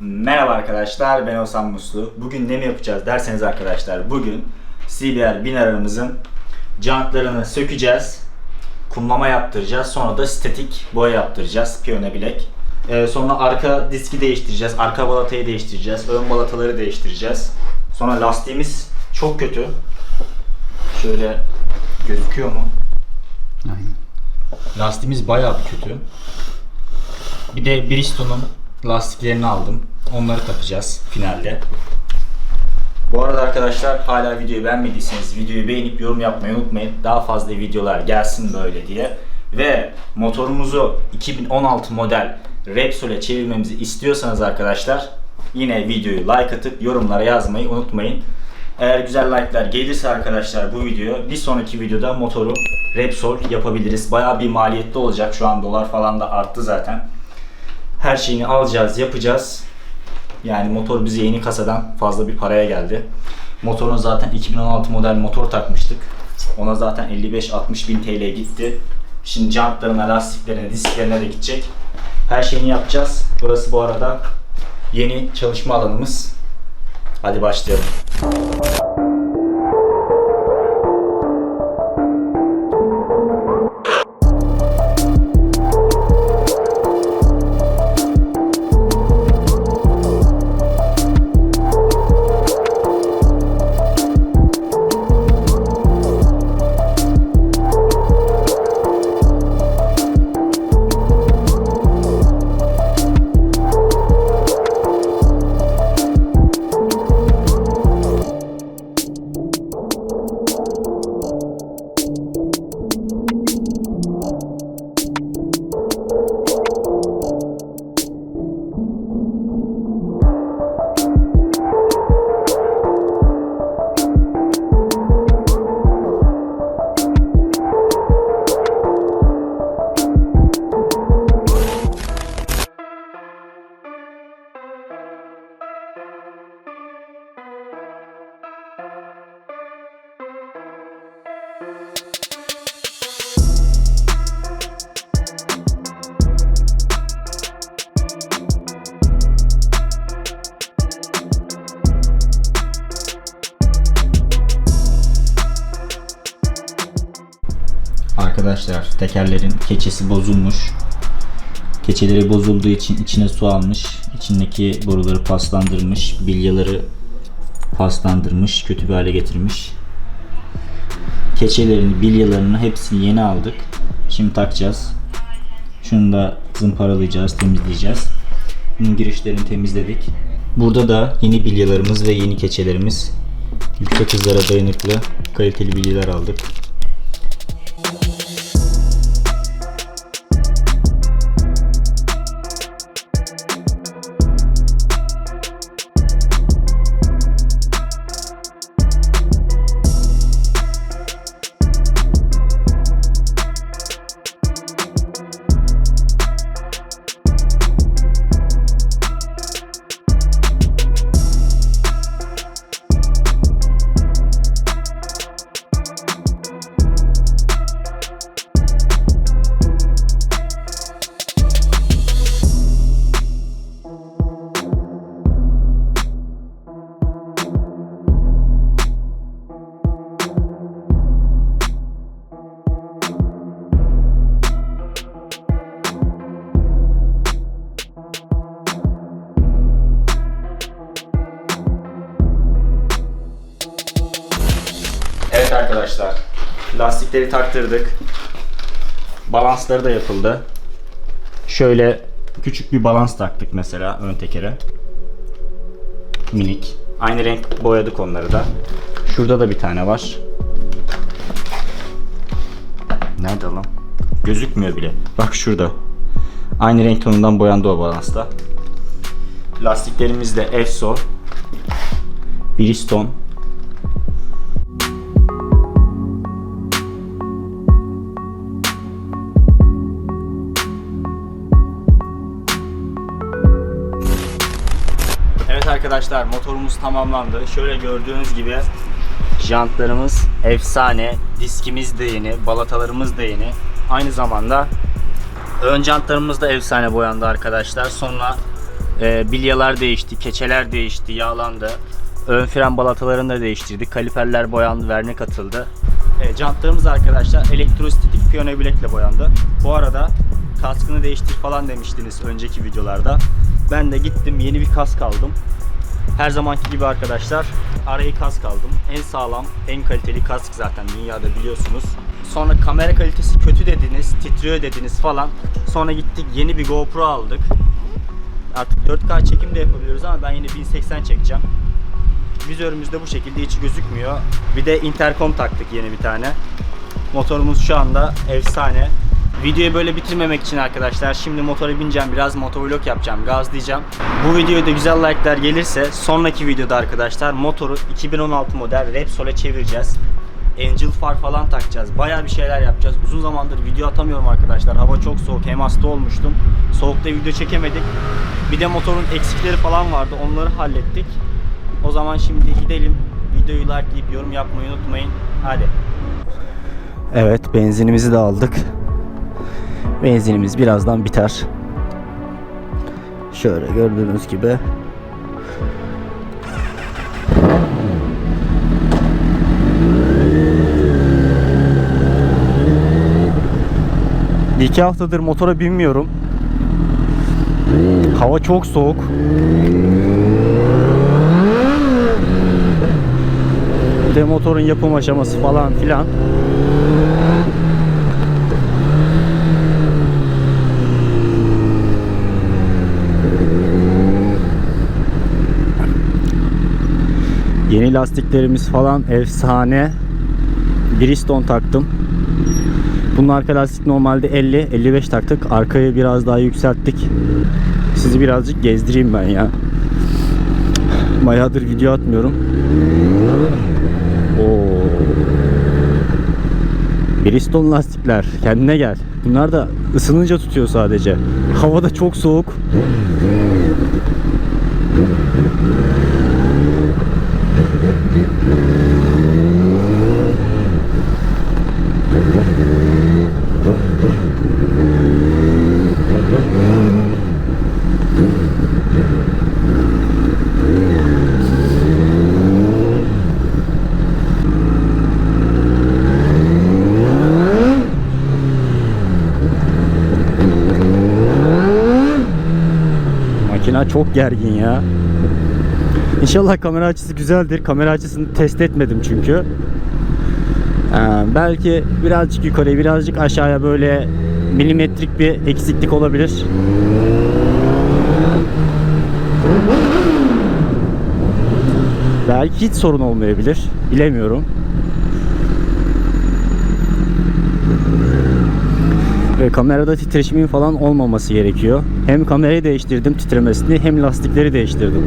Merhaba arkadaşlar, ben Osan Muslu. Bugün ne mi yapacağız derseniz arkadaşlar, bugün CBR 1000 arabamızın jantlarını sökeceğiz, kumlama yaptıracağız, sonra da statik boya yaptıracağız, piyano bilek. Ee, sonra arka diski değiştireceğiz, arka balatayı değiştireceğiz, ön balataları değiştireceğiz. Sonra lastiğimiz çok kötü. Şöyle gözüküyor mu? Aynen. Lastiğimiz bayağı bir kötü. Bir de Bristol'un lastiklerini aldım. Onları takacağız finalde. Bu arada arkadaşlar hala videoyu beğenmediyseniz videoyu beğenip yorum yapmayı unutmayın. Daha fazla videolar gelsin böyle diye. Ve motorumuzu 2016 model Repsol'e çevirmemizi istiyorsanız arkadaşlar yine videoyu like atıp yorumlara yazmayı unutmayın. Eğer güzel like'lar gelirse arkadaşlar bu video bir sonraki videoda motoru Repsol yapabiliriz. Bayağı bir maliyetli olacak. Şu an dolar falan da arttı zaten. Her şeyini alacağız, yapacağız. Yani motor bize yeni kasadan fazla bir paraya geldi. Motorun zaten 2016 model motor takmıştık. Ona zaten 55-60 bin TL gitti. Şimdi jantlarına, lastiklerine, disklerine de gidecek. Her şeyini yapacağız. Burası bu arada yeni çalışma alanımız. Hadi başlayalım. Tekerlerin keçesi bozulmuş. Keçeleri bozulduğu için içine su almış. İçindeki boruları paslandırmış. Bilyaları paslandırmış. Kötü bir hale getirmiş. Keçelerini, bilyalarını hepsini yeni aldık. Şimdi takacağız. Şunu da zımparalayacağız, temizleyeceğiz. Bunun girişlerini temizledik. Burada da yeni bilyalarımız ve yeni keçelerimiz. Yüksek hızlara dayanıklı kaliteli bilyeler aldık. Taktırdık. Balansları da yapıldı. Şöyle küçük bir balans taktık mesela ön tekere. Minik. Aynı renk boyadık onları da. Şurada da bir tane var. Nerede lan? Gözükmüyor bile. Bak şurada. Aynı renk tonundan boyandı o balansta. Lastiklerimiz de Efso. Bridgestone. Arkadaşlar motorumuz tamamlandı. Şöyle gördüğünüz gibi jantlarımız efsane, diskimiz de yeni, balatalarımız da yeni. Aynı zamanda ön jantlarımız da efsane boyandı arkadaşlar. Sonra Ee, bilyalar değişti, keçeler değişti, yağlandı. Ön fren balatalarını da değiştirdik. Kaliperler boyandı, vernik atıldı. Evet, jantlarımız arkadaşlar elektrostatik piyano bilekle boyandı. Bu arada kaskını değiştir falan demiştiniz önceki videolarda. Ben de gittim yeni bir kask aldım. Her zamanki gibi arkadaşlar arayı kask aldım. En sağlam, en kaliteli kask zaten dünyada biliyorsunuz. Sonra kamera kalitesi kötü dediniz, titriyor dediniz falan. Sonra gittik yeni bir GoPro aldık. Artık 4K çekim de yapabiliyoruz ama ben yine 1080 çekeceğim. Vizörümüz de bu şekilde hiç gözükmüyor. Bir de interkom taktık yeni bir tane. Motorumuz şu anda efsane. Videoyu böyle bitirmemek için arkadaşlar şimdi motora bineceğim biraz motovlog yapacağım gazlayacağım. Bu videoya da güzel like'lar gelirse sonraki videoda arkadaşlar motoru 2016 model Repsol'e çevireceğiz. Angel far falan takacağız. Bayağı bir şeyler yapacağız. Uzun zamandır video atamıyorum arkadaşlar. Hava çok soğuk. Hem hasta olmuştum. Soğukta video çekemedik. Bir de motorun eksikleri falan vardı. Onları hallettik. O zaman şimdi gidelim. Videoyu likelayıp yorum yapmayı unutmayın. Hadi. Evet benzinimizi de aldık. Benzinimiz birazdan biter. Şöyle gördüğünüz gibi. İki haftadır motora binmiyorum. Hava çok soğuk. Bir de motorun yapım aşaması falan filan. Yeni lastiklerimiz falan efsane. Bridgestone taktım. Bunun arka lastik normalde 50, 55 taktık. Arkayı biraz daha yükselttik. Sizi birazcık gezdireyim ben ya. Bayağıdır video atmıyorum. Oo. Bridgestone lastikler. Kendine gel. Bunlar da ısınınca tutuyor sadece. Havada çok soğuk. Makina çok gergin ya. İnşallah kamera açısı güzeldir. Kamera açısını test etmedim çünkü. Ee, belki birazcık yukarıya birazcık aşağıya böyle milimetrik bir eksiklik olabilir. Belki hiç sorun olmayabilir. Bilemiyorum. Ve kamerada titreşimin falan olmaması gerekiyor. Hem kamerayı değiştirdim titremesini hem lastikleri değiştirdim.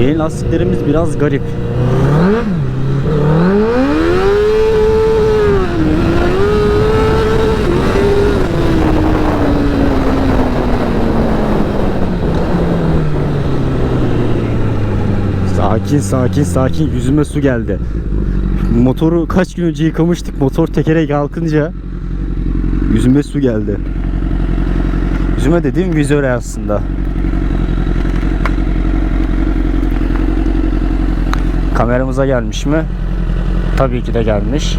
Yeni lastiklerimiz biraz garip. Sakin sakin sakin yüzüme su geldi. Motoru kaç gün önce yıkamıştık. Motor tekere kalkınca yüzüme su geldi. Yüzüme dediğim vizöre aslında. Kameramıza gelmiş mi? Tabii ki de gelmiş.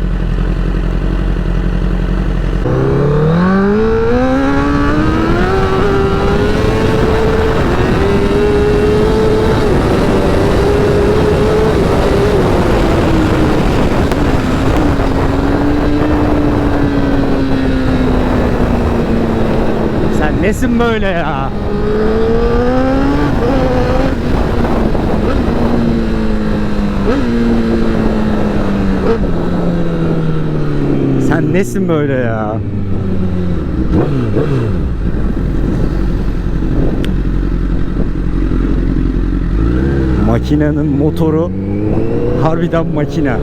Sen nesin böyle ya? Sen nesin böyle ya? Makinenin motoru harbiden makine.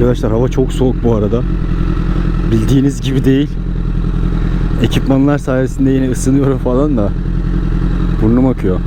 Arkadaşlar hava çok soğuk bu arada. Bildiğiniz gibi değil. Ekipmanlar sayesinde yine ısınıyorum falan da burnum akıyor.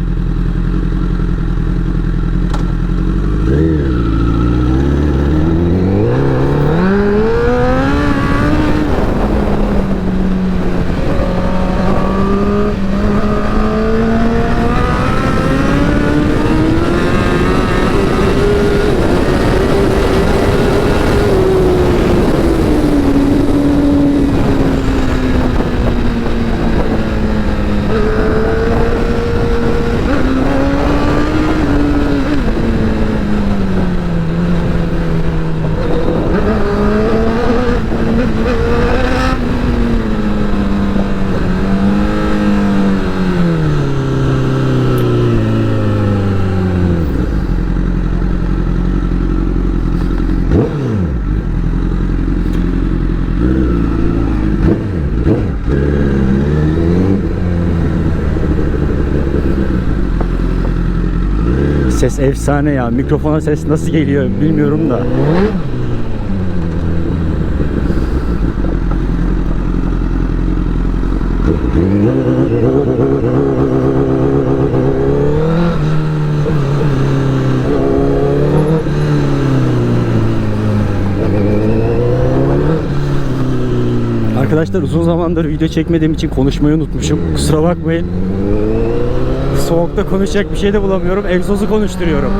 Ses efsane ya. Mikrofona ses nasıl geliyor bilmiyorum da. Arkadaşlar uzun zamandır video çekmediğim için konuşmayı unutmuşum. Kusura bakmayın. Soğukta konuşacak bir şey de bulamıyorum. Egzozu konuşturuyorum.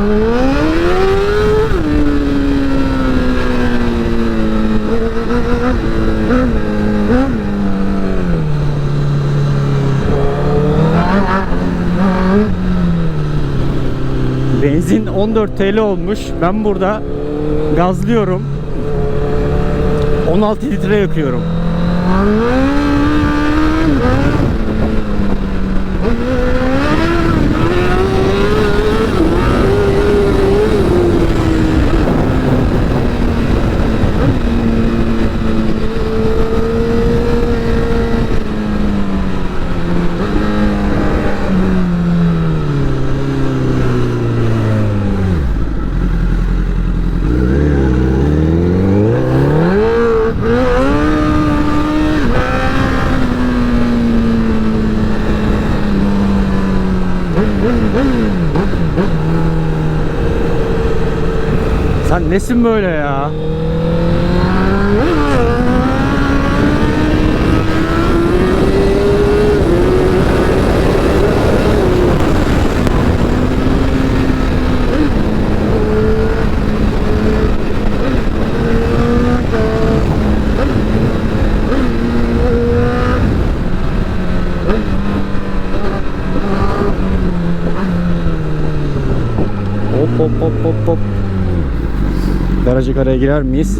Benzin 14 TL olmuş. Ben burada gazlıyorum. 16 litre yakıyorum. Sen nesin böyle ya? Hop hop Garajı araya girer miyiz?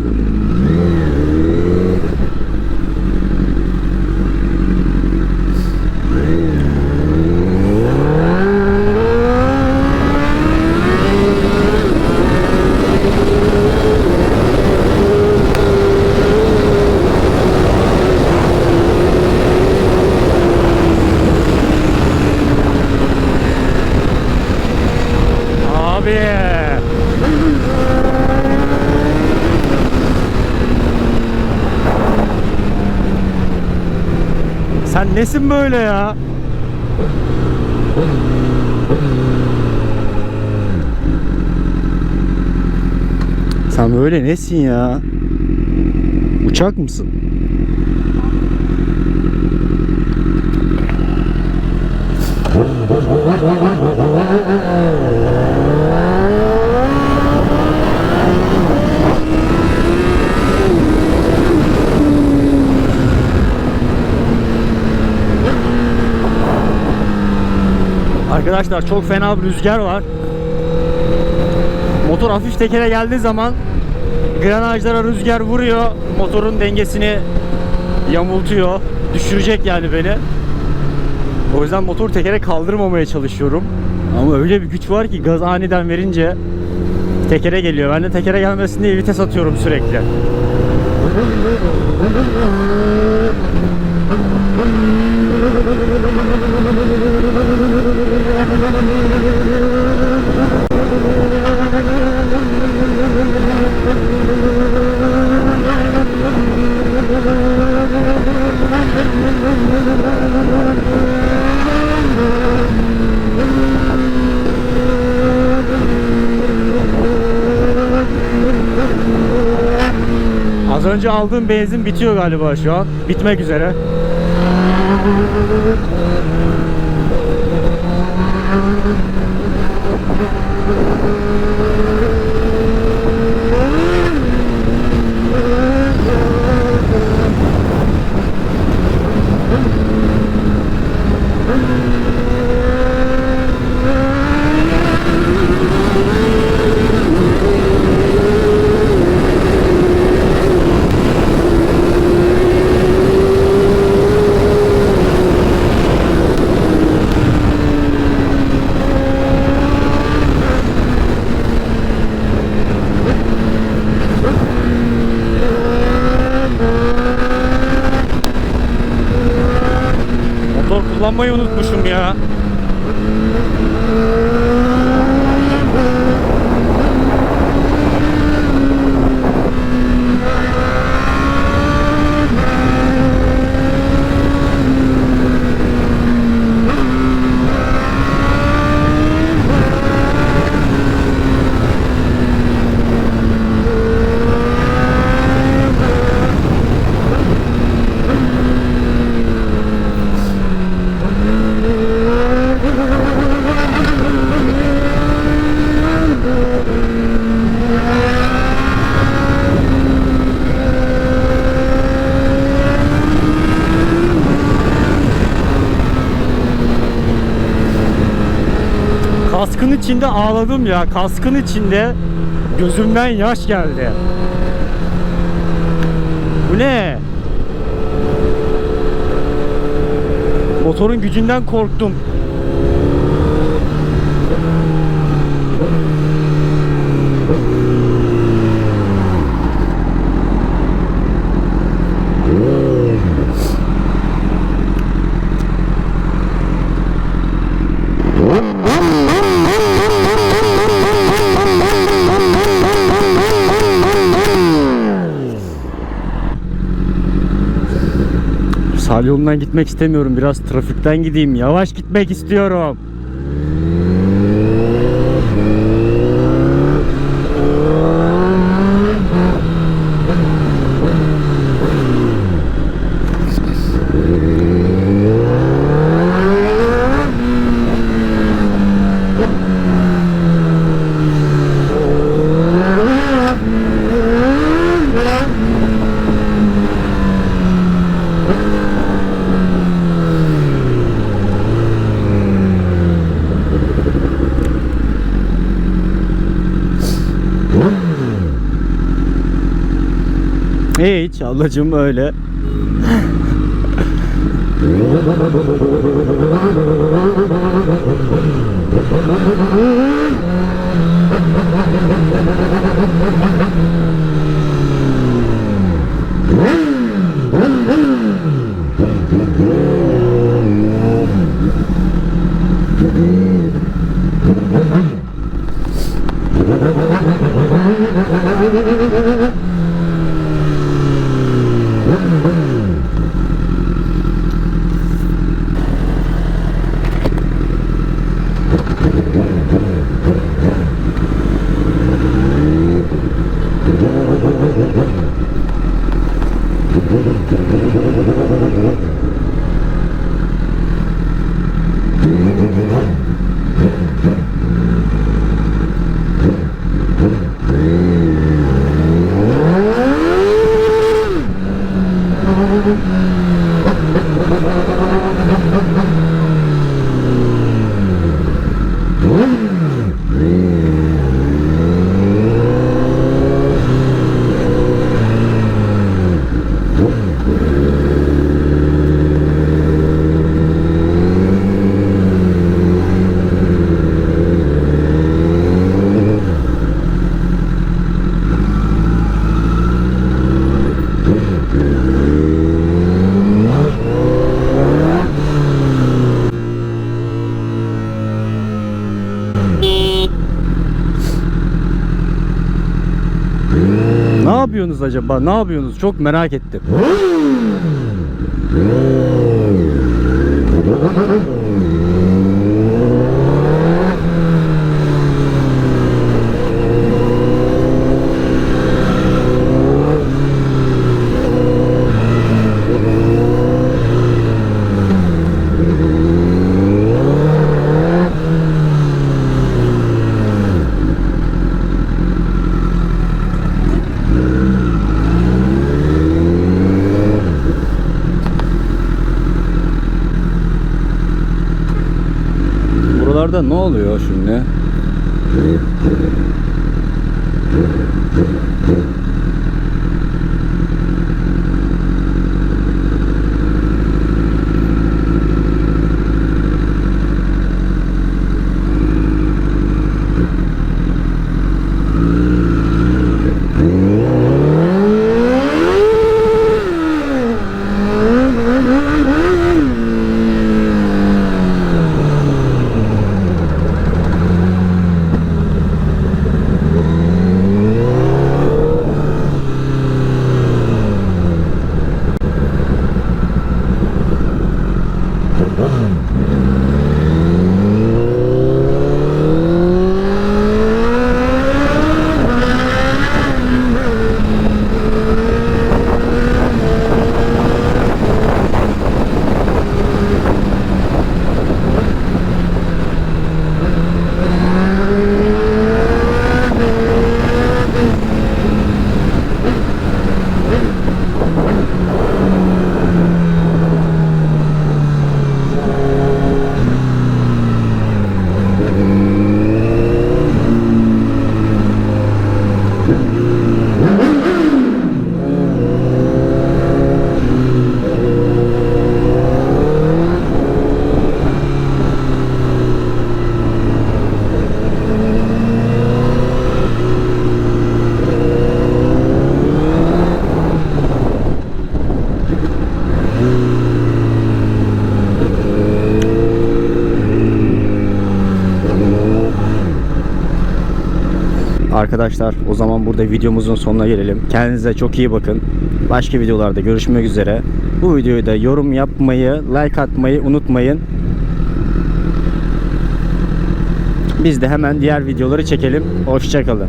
Abi. Sen nesin böyle ya? Sen böyle nesin ya? Uçak mısın? Arkadaşlar çok fena bir rüzgar var. Motor hafif tekere geldiği zaman granajlara rüzgar vuruyor. Motorun dengesini yamultuyor. Düşürecek yani beni. O yüzden motor tekere kaldırmamaya çalışıyorum. Ama öyle bir güç var ki gaz aniden verince tekere geliyor. Ben de tekere gelmesin diye vites atıyorum sürekli. Az önce aldığım benzin bitiyor galiba şu an. Bitmek üzere. Motor kullanmayı unutmuşum ya. Kaskın içinde ağladım ya. Kaskın içinde gözümden yaş geldi. Bu ne? Motorun gücünden korktum. Yolundan gitmek istemiyorum. Biraz trafikten gideyim. Yavaş gitmek istiyorum. Hiç ablacığım öyle. Ne yapıyorsunuz acaba? Ne yapıyorsunuz? Çok merak ettim. ne oluyor şimdi? Arkadaşlar o zaman burada videomuzun sonuna gelelim. Kendinize çok iyi bakın. Başka videolarda görüşmek üzere. Bu videoyu da yorum yapmayı, like atmayı unutmayın. Biz de hemen diğer videoları çekelim. Hoşçakalın.